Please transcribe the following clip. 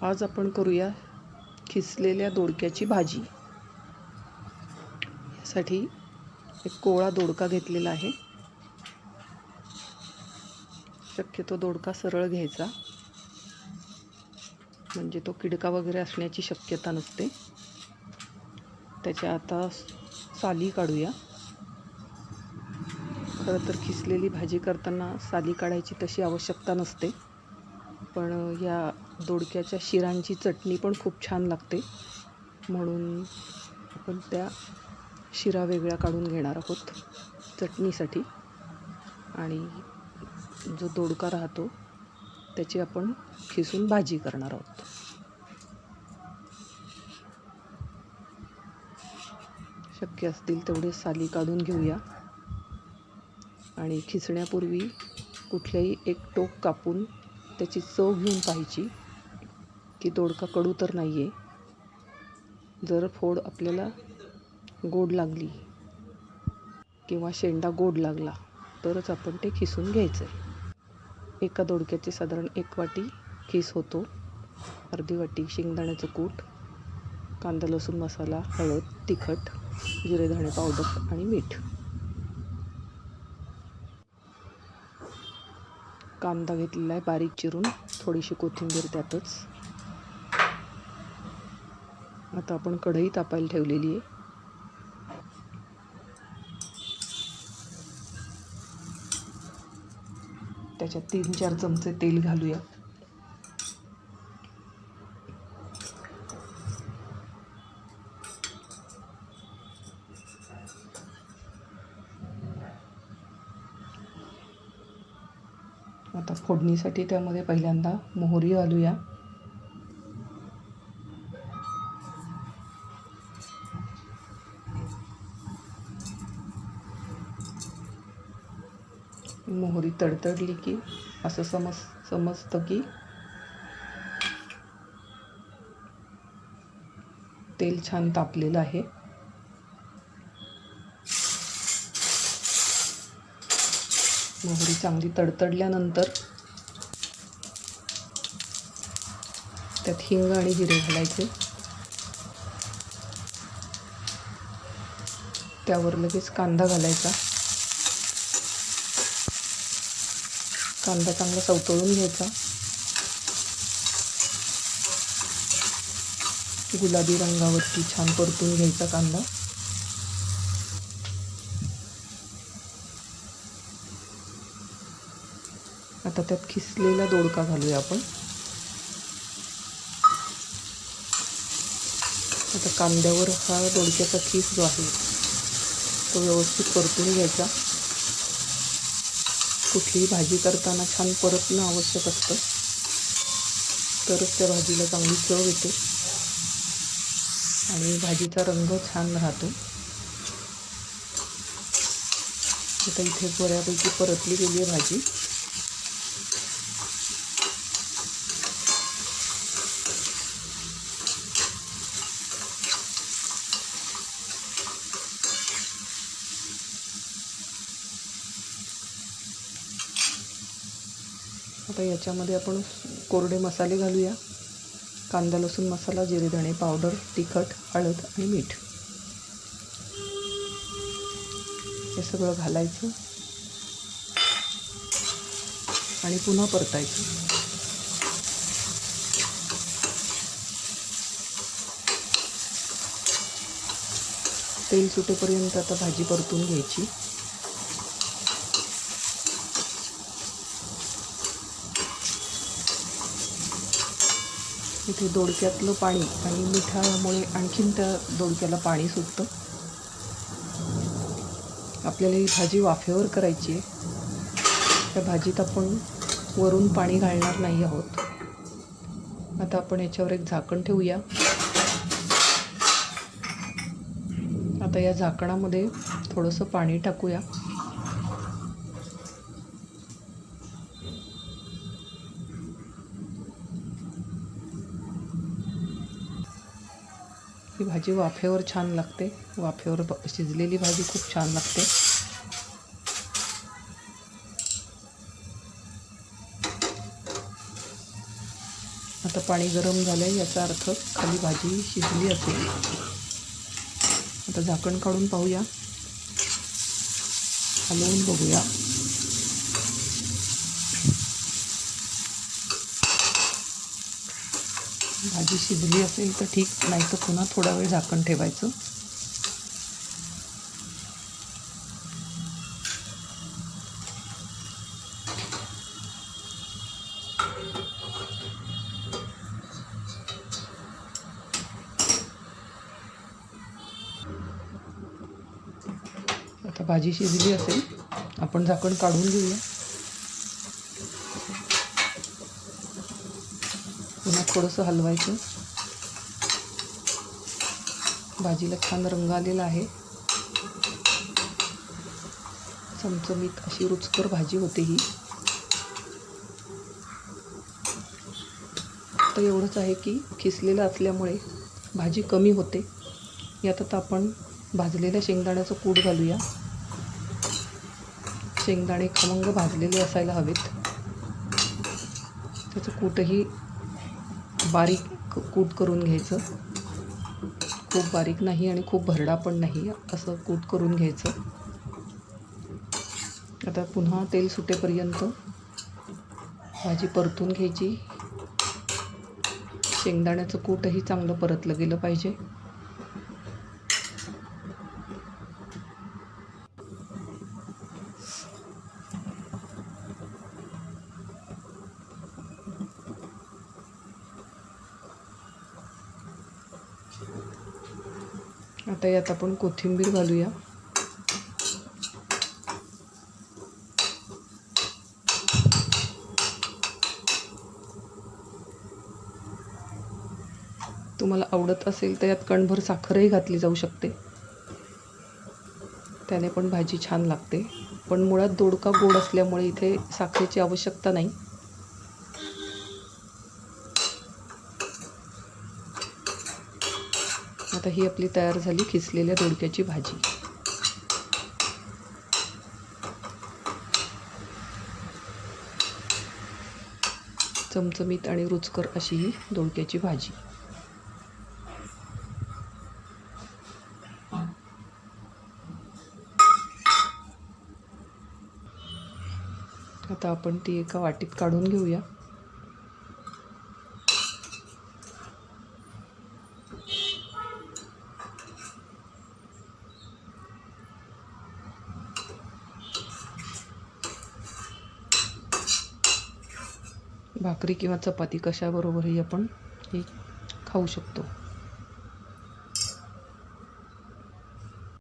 आज आपण करूया खिसलेल्या दोडक्याची भाजी. यासाठी एक कोवळा दोडका घेतलेला आहे. शक्यतो दोडका सरळ घ्यायचा. म्हणजे तो किडका वगैरे असण्याची शक्यता नसते. त्याच्या आता साली काढूया. खरं तर खिसलेली भाजी करताना साली काढायची तशी आवश्यकता नसते. पण या दोडक्याच्या शिरांची चटणी पण खूप छान लागते. म्हणून आपण त्या शिरा वेगळ्या काढून घेणार आहोत चटणीसाठी. आणि जो दोडका राहतो त्याची आपण खिसून भाजी करणार आहोत. शक्य असतील तेवढे साली काढून घेऊया. आणि खिसण्यापूर्वी कुठल्याही एक टोक कापून त्याची चव घेऊन पाहायची की दोडका कडू तर नाही आहे जर फोड आपल्याला गोड लागली किंवा शेंडा गोड लागला तरच आपण ते खिसून घ्यायचं आहे एका दोडक्याचे साधारण एक वाटी खिस होतो. अर्धी वाटी शेंगदाण्याचं कूट कांदा लसूण मसाला हळद तिखट जिरे धणे पावडर आणि मीठ. कांदा घेतलेला आहे बारीक चिरून. थोडीशी कोथिंबीर त्यातच. आता आपण कढई तापायला ठेवलेली आहे. त्याच्यात तीन चार चमचे तेल घालूया. आता फोडणीसाठी त्यामध्ये पहिल्यांदा मोहरी घालूया. मोहरी तडतडली की असं समज समजतं की तेल छान तापलेलं आहे. मोहरी चांगली तडतडल्यानंतर त्यात हिंग आणि जिरे घालायचे. त्यावर लगेच कांदा घालायचा. कांदा चांगला सवतळून घ्यायचा. गुलाबी रंगावरती छान परतून घ्यायचा कांदा. आता त्यात खिसलेला दोडका घालूया आपण. आता कांद्यावर हा दोडक्याचा खीस जो आहे तो व्यवस्थित परतून घ्यायचा. कुठलीही भाजी करताना छान परतणं आवश्यक असतं. तरच त्या भाजीला चांगली चव येते. आणि भाजीचा रंग छान राहतो. आता इथे बऱ्यापैकी परतली गेली आहे भाजी. आता याच्यामध्ये आपण कोरडे मसाले घालूया. कांदा लसूण मसाला जिरे धणे पावडर तिखट हळद आणि मीठ. हे सगळं घालायचं. आणि पुन्हा परतायचं. तेल सुटेपर्यंत आता भाजी परतून घ्यायची. इथे दोडक्यातलं पाणी आणि मिठामुळे आणखीन त्या दोडक्याला पाणी सुटतं. आपल्याला ही भाजी वाफेवर करायची आहे. त्या भाजीत आपण वरून पाणी घालणार नाही आहोत. आता आपण याच्यावर एक झाकण ठेवूया. आता या झाकणामध्ये थोडंसं पाणी टाकूया. ही भाजी वाफेवर छान लागते. वाफेवर ब- शिजलेली भाजी खूप छान लागते. आता पाणी गरम झालं आहे याचा अर्थ खाली भाजी शिजली असेल. आता झाकण काढून पाहूया. हलवून बघूया. भाजी शिजली असेल तर ठीक नाही तर पुन्हा थोडा वेळ झाकण ठेवायचं. आता भाजी शिजली असेल आपण झाकण काढून घेऊया पुन्हा थोडंसं हलवायचं. भाजीला छान रंग आलेला आहे. चमचमीत अशी रुचकर भाजी होते ही. तर एवढंच आहे की खिसलेलं असल्यामुळे भाजी कमी होते. यात आता आपण भाजलेल्या शेंगदाण्याचं कूट घालूया. शेंगदाणे खमंग भाजलेले असायला हवेत. त्याचं कूटही बारीक कूट करून घ्यायचं. खूप बारीक नाही आणि खूप भरडा पण नाही असं कूट करून घ्यायचं. आता पुन्हा तेल सुटेपर्यंत भाजी परतून घ्यायची. शेंगदाण्याचं कूटही चांगलं परतलं गेलं पाहिजे. आता यात आपण कोथिंबीर घालूया. तुम्हाला आवडत असेल तर यात कणभर साखरही घातली जाऊ शकते. त्याने पण भाजी छान लागते. पण मुळात दोडका गोड असल्यामुळे इथे साखरेची आवश्यकता नाही. आता ही आपली तयार झाली खिसलेल्या दोडक्याची भाजी. चमचमीत आणि रुचकर अशी ही दोडक्याची भाजी. आता आपण ती एका वाटीत काढून घेऊया. भाकरी किंवा चपाती कशाबरोबरही आपण ही खाऊ शकतो.